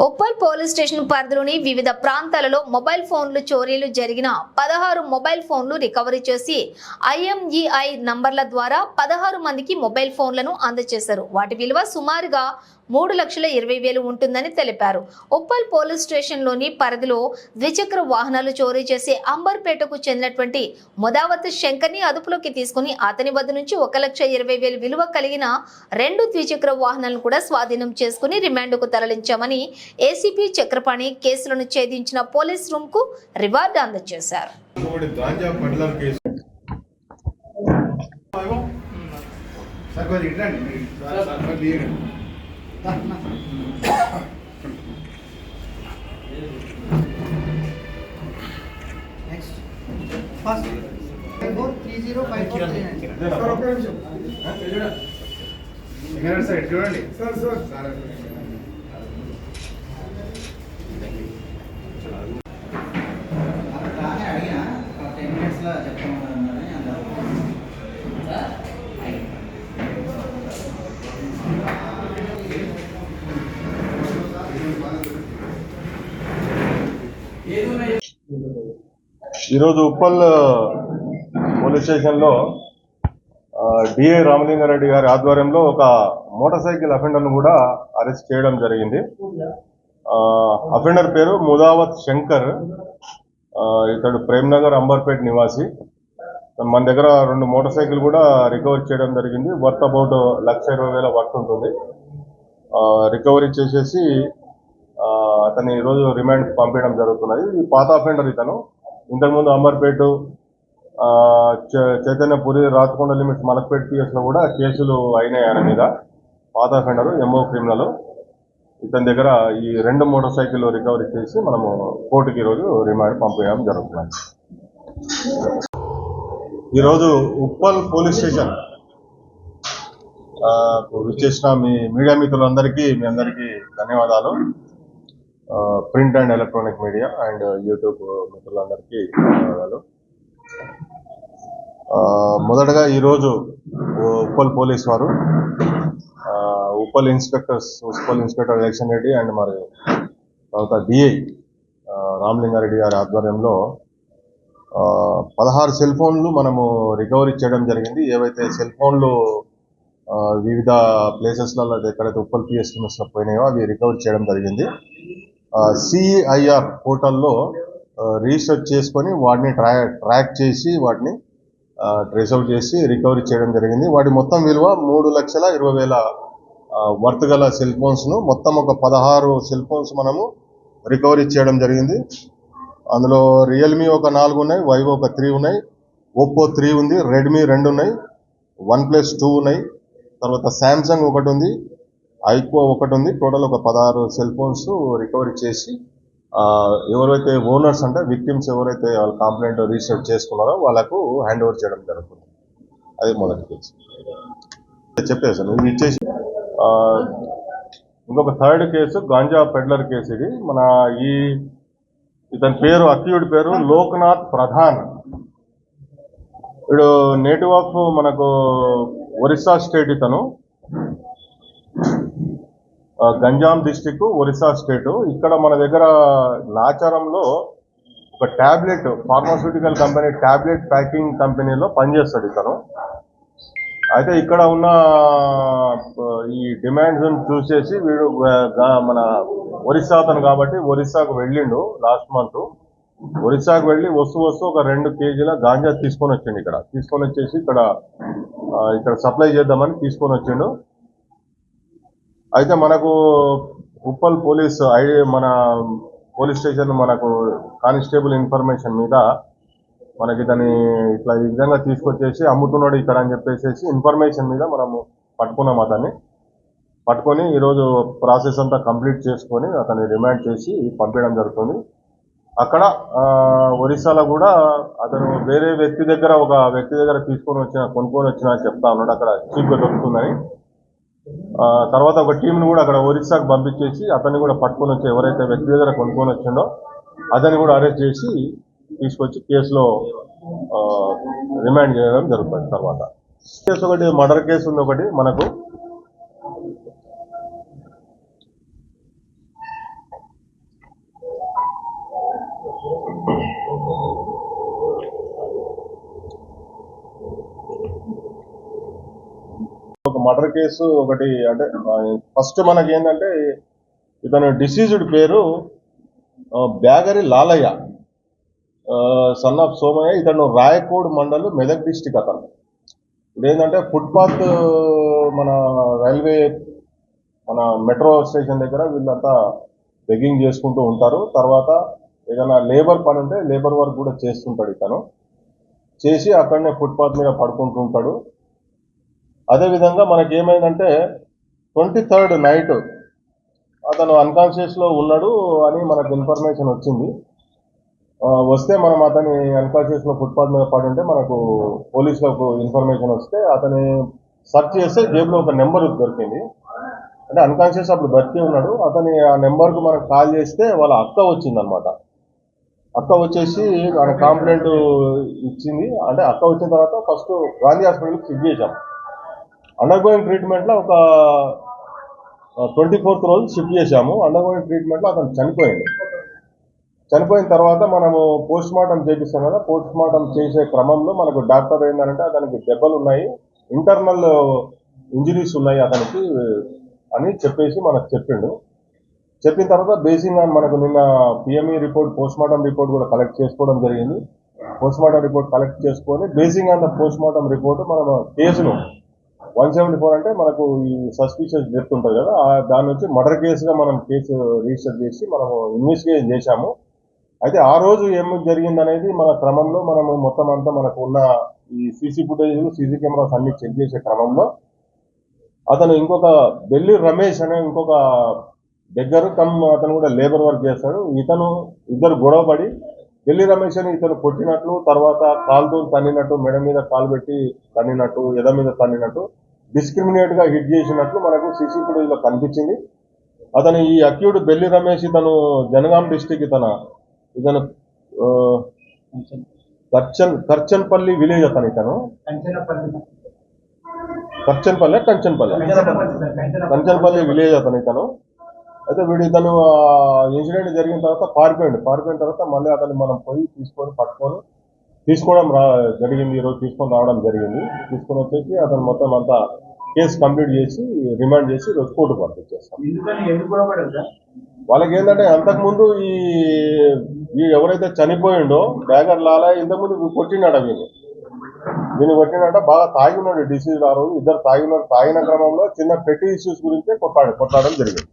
Uppal police station పరిధిలోని వివిధ ప్రాంతాలలో మొబైల్ ఫోన్లు చోరీలు జరిగిన పదహారు మొబైల్ ఫోన్లు రికవరీ చేసి ఐఎంఈఐ నంబర్ల ద్వారా పదహారు మందికి మొబైల్ ఫోన్లను అందజేశారు. వాటి విలువ సుమారుగా మూడు లక్షల ఇరవై వేలు ఉంటుందని తెలిపారు ఉప్పల్ పోలీస్ స్టేషన్లోని పరిధిలో ద్విచక్ర వాహనాలు చోరీ చేసి అంబర్పేటకు చెందినటువంటి ముదావత్ శంకర్ని అదుపులోకి తీసుకుని అతని వద్ద నుంచి ఒక లక్ష ఇరవై వేలు విలువ కలిగిన రెండు ద్విచక్ర వాహనాలను కూడా స్వాధీనం చేసుకుని రిమాండ్కు తరలించామని ఏసీపీ చక్రపాణి కేసులను ఛేదించిన పోలీస్ రూమ్కు రివార్డు అందజేశారు సార్ కొద్దిగా ఇట్రండి. కొద్దిగా తీయండి. Next first five four three zero five four three nine sir? ఇటు చూడండి. Sir sir. ఈరోజు ఉప్పల్ పోలీస్ స్టేషన్లో డిఏ రామలింగారెడ్డి గారి ఆధ్వర్యంలో ఒక మోటార్ సైకిల్ అఫెండర్ను కూడా అరెస్ట్ చేయడం జరిగింది. అఫెండర్ పేరు ముదావత్ శంకర్. ఇతడు ప్రేమ్నగర్ అంబర్పేట్ నివాసి. మన దగ్గర రెండు మోటార్ సైకిల్ కూడా రికవర్ చేయడం జరిగింది. వర్త్ అబౌట్ లక్ష ఇరవై వేల వర్త్ ఉంటుంది. రికవరీ చేసేసి అతన్ని ఈరోజు రిమాండ్ పంపించడం జరుగుతున్నది. పాత అఫెండర్ ఇతను ఇంతకుముందు అమర్పేట చ- చైతన్యపురి రాచకొండ లిమిట్స్ మలక్పేట్ పిఎస్లో కూడా కేసులు అయినాయి ఆయన మీద. పాత అఫెండర్ ఎంఓ క్రిమినల్ ఇతని దగ్గర ఈ రెండు మోటార్ సైకిల్ రికవరీ చేసి మనము కోర్టుకి ఈరోజు రిమాండ్ పంపేయడం జరుగుతున్నది ఈరోజు ఉప్పల్ పోలీస్ స్టేషన్ విచ్చేసిన మీ మీడియా మిత్రులందరికీ మీ అందరికీ ధన్యవాదాలు. Print and electronic media and YouTube మిత్రులందరికీ ధన్యవాదాలు. మొదటగా ఈరోజు ఉప్పల్ పోలీస్ వారు Uppal inspectors Uppal inspector election Reddy and మరి తర్వాత డిఐ రామలింగారెడ్డి గారి ఆధ్వర్యంలో పదహారు సెల్ ఫోన్లు మనము రికవరీ చేయడం జరిగింది. ఏవైతే సెల్ ఫోన్లు వివిధ ప్లేసెస్లలో ఎక్కడైతే ఉప్పల్ పిఎస్ పోయినాయో అవి రికవర్ చేయడం జరిగింది. సిఐఆర్ పోర్టల్లో రిజిస్టర్ చేసుకొని వాటిని ట్రా ట్రాక్ చేసి వాటిని ట్రేస్ చేసి రికవరీ చేయడం జరిగింది. వాటి మొత్తం విలువ మూడు లక్షల ఇరవై వేల వర్త్ గల సెల్ ఫోన్స్ను మొత్తం ఒక పదహారు సెల్ ఫోన్స్ మనము రికవరీ చేయడం జరిగింది. అందులో రియల్మీ ఒక నాలుగు ఉన్నాయి వైవో ఒక త్రీ ఉన్నాయి ఒప్పో త్రీ ఉంది రెడ్మీ రెండు ఉన్నాయి వన్ ప్లస్ టూ ఉన్నాయి తర్వాత శాంసంగ్ ఒకటి ఉంది ఐకో ఒకటి ఉంది. టోటల్ ఒక పదహారు సెల్ ఫోన్స్ రికవరీ చేసి ఎవరైతే ఓనర్స్ అంటే విక్టిమ్స్ ఎవరైతే వాళ్ళ కంప్లైంట్ రిజిస్టర్ చేసుకున్నారో వాళ్ళకు హ్యాండ్ ఓవర్ చేయడం జరుగుతుంది. అది మొదటి కేసు చెప్పేసాను ఇవి ఇచ్చేసి ఇంకొక third case ganja peddler case ఇది. మన ఈ ఇతని పేరు అక్యూడ్ పేరు లోక్నాథ్ ప్రధాన్. ఇప్పుడు నేటివ్ ఆఫ్ మనకు ఒరిస్సా స్టేట్ ఇతను. Ganjam district Orissa state. ఇక్కడ మన దగ్గర నాచారంలో ఒక tablet pharmaceutical company tablet packing కంపెనీలో పనిచేస్తాడు ఇతను. అయితే ఇక్కడ ఉన్న ఈ డిమాండ్స్ చూసేసి వీడు మన ఒరిస్సా అతను కాబట్టి ఒరిస్సాకు వెళ్ళిండు లాస్ట్ మంత్. ఒరిస్సాకు వెళ్ళి వస్తూ వస్తూ ఒక రెండు కేజీల గాంజా తీసుకొని వచ్చిండు ఇక్కడ. తీసుకొని వచ్చేసి ఇక్కడ ఇక్కడ సప్లై చేద్దామని తీసుకొని వచ్చిండు. అయితే మనకు ఉప్పల్ పోలీస్ ఐడి మన పోలీస్ స్టేషన్ మనకు కానిస్టేబుల్ ఇన్ఫర్మేషన్ మీద మనకి దాన్ని ఇట్లా ఈ విధంగా తీసుకొచ్చేసి అమ్ముతున్నాడు ఇక్కడ అని చెప్పేసి ఇన్ఫర్మేషన్ మీద మనము పట్టుకున్నాం అతన్ని. పట్టుకొని ఈరోజు ప్రాసెస్ అంతా కంప్లీట్ చేసుకొని అతన్ని రిమాండ్ చేసి పంపించడం జరుగుతుంది. అక్కడ ఒరిస్సాలో కూడా అతను వేరే వ్యక్తి దగ్గర ఒక వ్యక్తి దగ్గర తీసుకొని వచ్చిన కొనుక్కొని వచ్చిన అని చెప్తా ఉన్నాడు. అక్కడ చీప్గా దొరుకుతుందని. తర్వాత ఒక టీంను కూడా అక్కడ ఒరిస్సాకు పంపించేసి అతన్ని కూడా పట్టుకొని వచ్చి ఎవరైతే వ్యక్తి దగ్గర కొనుక్కొని వచ్చిండో అతన్ని కూడా అరెస్ట్ చేసి తీసుకొచ్చి కేసులో రిమాండ్ చేయడం జరుగుతుంది తర్వాత. కేసు ఒకటి మర్డర్ కేసు ఉంది ఒకటి మనకు. మర్డర్ కేసు ఒకటి అంటే ఫస్ట్ మనకి ఏంటంటే ఇతను డిసీజ్డ్ పేరు బ్యాగరి లాలయ్య. సన్ ఆఫ్ సోమయ్య ఇతను రాయకోడ్ మండల్ మెదక్ డిస్టిక్ అతను. ఇదేంటంటే ఫుట్పాత్ మన రైల్వే మన మెట్రో స్టేషన్ దగ్గర వీళ్ళంతా బెగ్గింగ్ చేసుకుంటూ ఉంటారు. తర్వాత ఏదైనా లేబర్ పని ఉంటే లేబర్ వర్క్ కూడా చేస్తుంటాడు ఇతను. చేసి అక్కడనే ఫుట్పాత్ మీద పడుకుంటూ ఉంటాడు. అదేవిధంగా మనకి ఏమైందంటే ట్వంటీ థర్డ్ నైట్ అతను అన్కాన్షియస్లో ఉన్నాడు అని మనకు ఇన్ఫర్మేషన్ వచ్చింది. వస్తే మనం అతని అన్కాన్షియస్లో ఫుట్పాత్ మీద పడి ఉంటే మనకు పోలీసులకు ఇన్ఫర్మేషన్ వస్తే అతని సెర్చ్ చేస్తే జేబులో ఒక నెంబర్ దొరికింది. అంటే అన్కాన్షియస్ అప్పుడు బతికి ఉన్నాడు. అతని ఆ నెంబర్కు మనకు కాల్ చేస్తే వాళ్ళ అక్క వచ్చిందనమాట. అక్క వచ్చేసి మన కాంప్లైంట్ ఇచ్చింది. అంటే అక్క వచ్చిన తర్వాత ఫస్ట్ గాంధీ హాస్పిటల్కి షిఫ్ట్ చేశాం. అండర్గోయింగ్ ట్రీట్మెంట్లో ఒక ట్వంటీ ఫోర్త్ రోజు షిఫ్ట్ చేశాము. అండర్గోయింగ్ ట్రీట్మెంట్లో అతను చనిపోయింది చనిపోయిన తర్వాత మనము పోస్ట్ మార్టం చేపిస్తాం కదా పోస్ట్ మార్టం చేసే క్రమంలో మనకు డాక్టర్ ఏంటంటే అతనికి దెబ్బలు ఉన్నాయి ఇంటర్నల్ ఇంజరీస్ ఉన్నాయి అతనికి అని చెప్పేసి మనకు చెప్పిండు. చెప్పిన తర్వాత బేసింగ్ ఆన్ మనకు నిన్న PME report post mortem report కూడా కలెక్ట్ చేసుకోవడం జరిగింది. పోస్ట్ మార్టం రిపోర్ట్ కలెక్ట్ చేసుకొని basing on the post mortem report మనం కేసును వన్ సెవెంటీ ఫోర్ అంటే మనకు ఈ సస్పిషియస్ డెత్ ఉంటుంది కదా ఆ దాని నుంచి మర్డర్ కేసుగా మనం కేసు రిజిస్టర్ చేసి మనము ఇన్వెస్టిగేషన్ చేశాము. అయితే ఆ రోజు ఏం జరిగింది అనేది మన క్రమంలో మనము మొత్తం అంతా మనకు ఉన్న ఈ సీసీ ఫుటేజ్ సీసీ కెమెరాస్ అన్ని చెక్ చేసే క్రమంలో అతను ఇంకొక బెల్లి రమేష్ అనే ఇంకొక దగ్గర కమ్ అతను కూడా లేబర్ వర్క్ చేస్తాడు. ఇతను ఇద్దరు గొడవపడి బెల్లి రమేష్ అని ఇతను కొట్టినట్లు తర్వాత కాలుతో తన్నినట్టు మెడ మీద కాలు పెట్టి తన్నినట్టు ఎద మీద తన్నినట్టు డిస్క్రిమినేట్గా హిట్ చేసినట్లు మనకు సీసీ ఫుటేజ్లో కనిపించింది. అతను ఈ అక్యూడ్ బెల్లి రమేష్ ఇతను జనగాం డిస్టిక్ ఇతను ఇతను కర్చన్ కర్చన్పల్లి విలేజ్ అతను ఇతను. కర్చన్పల్లి కంచన్పల్లి. కంచన్పల్లి విలేజ్ అతను ఇతను. అయితే వీడు ఇతను ఇన్సిడెంట్ జరిగిన తర్వాత పారిపోయాడు. పారిపోయిన తర్వాత మళ్ళీ అతన్ని మనం పోయి తీసుకొని పట్టుకొని తీసుకోవడం రా జరిగింది. ఈరోజు తీసుకొని రావడం జరిగింది. తీసుకొని వచ్చేసి అతను మొత్తం అంతా కేసు కంప్లీట్ చేసి రిమాండ్ చేసి ఈరోజు కోర్టు పంపించేస్తాం. వాళ్ళకి ఏంటంటే అంతకుముందు ఈ ఈ ఎవరైతే చనిపోయిండో బ్యాగర్ లాలా ఇంతకుముందు కొట్టినాడు వీని దీన్ని కొట్టినాడ బాగా తాగి ఉన్నాడు డిసీజ్ ఆ రోజు. ఇద్దరు తాగి ఉన్నారు. తాగిన క్రమంలో చిన్న పెట్టి ఇష్యూస్ గురించే కొట్టాడు కొట్టాడడం జరిగింది.